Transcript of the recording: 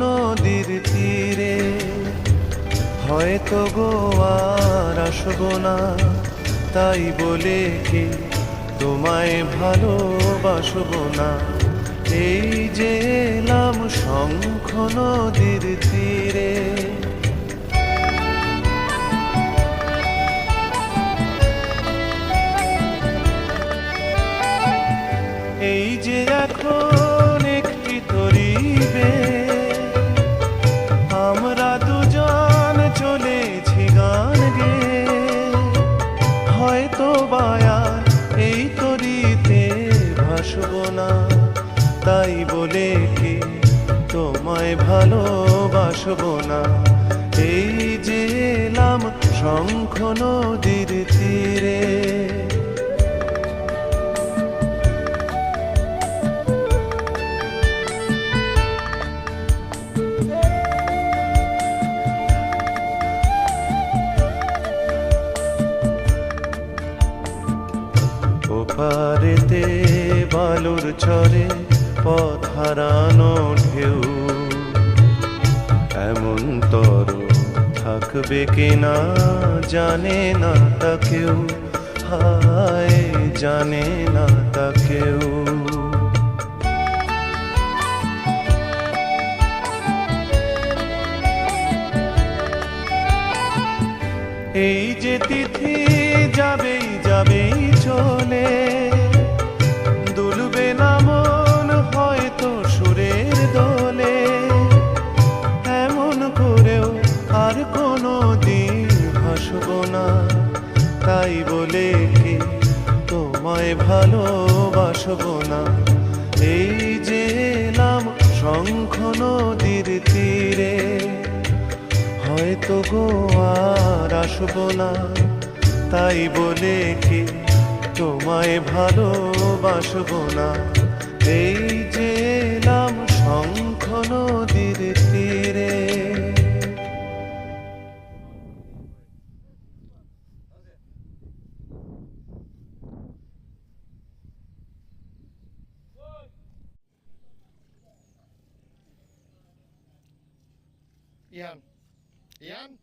নদীর তীরে। হয়তো গো আর আসব না, তাই বলে কি তোমায় ভালোবাসবো না? এই যে এলাম শঙ্খ নদীর তীরে। এই যে এখন ভাসব না তাই বলে কি তোমায় ভালোবাসব না। এই যে এলাম শঙ্খ নদীর বালুর চরে পথ হারানো ঢেউ। এমন তর থাকবে কিনা জানে না তা কেউ। হায়, জানে না তা কেউ। এই যে তিথি যাবেই যাবেই চলে। ভালোবাসব না। এই যে নাম শঙ্খ নদীর তীরে, হয়তো গো আর আসব না। তাই বলে কি তোমায় ভালোবাসবো না? এই যে Yan. Yan.